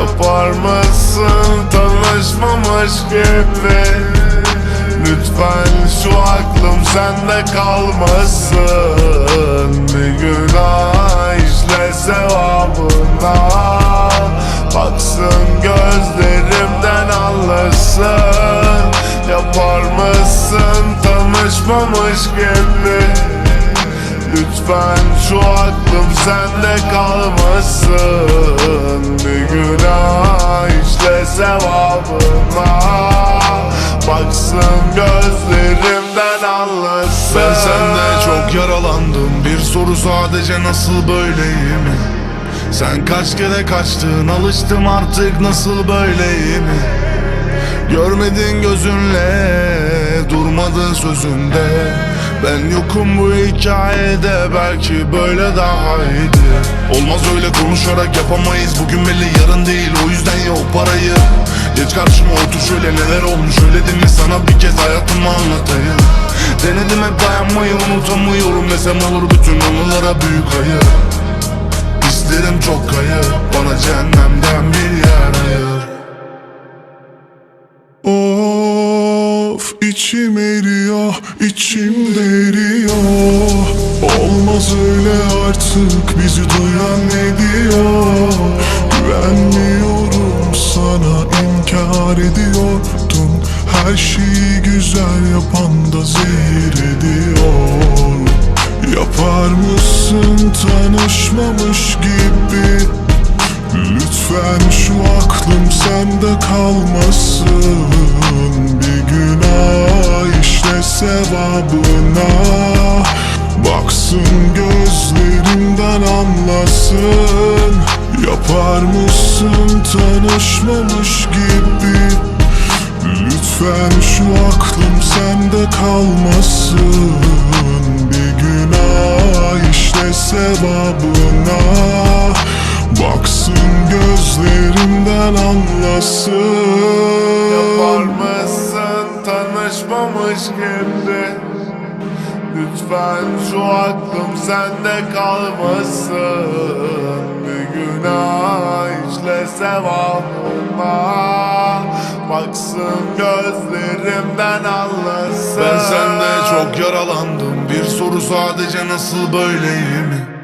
Yapar mısın tanışmamış gibi Lütfen şu aklım sende kalmasın. Bir günah işle sevabına Baksın gözlerimden anlasın. Yapar mısın tanışmamış gibi Lütfen şu aklım sende kalmasın. Bir günah işle sevabına Baksın gözlerimden anlasın. Ben sende çok yaralandım. Bir soru sadece nasıl böyleyim? Sen kaç kere kaçtın? Alıştım artık nasıl böyleyim? Görmedin gözünle Durmadın sözünde Ben yokum bu hikayede Belki böyle daha iyiydi. Olmaz öyle konuşarak yapamayız. Bugün belli yarın değil. O yüzden ye o parayı. Geç karşıma otur şöyle neler olmuş? Öyle mi sana bir kez hayatımı anlatayım? Denedim hep dayanmayı unutamıyorum. Desem olur bütün anılara büyük hayır İsterim çok kayır Bana cehennemden içim eriyor, içimde eriyor Olmaz öyle artık bizi duyan ne diyor? Güvenmiyorum sana inkar ediyordun Her şeyi güzel yapan da zehir ediyor. Yapar mısın tanışmamış gibi? Lütfen şu aklım sende kalmasın sevabına Baksın gözlerimden anlasın. Yapar mısın tanışmamış gibi? Lütfen şu aklım sende kalmasın. Bir günah işle sevabına. Baksın gözlerimden anlasın gibi Lütfen şu aklım sende kalmasın. Bir günah işle sevabıma. Baksın gözlerimden anlasın. Ben sende çok yaralandım. Bir soru sadece nasıl böyleyim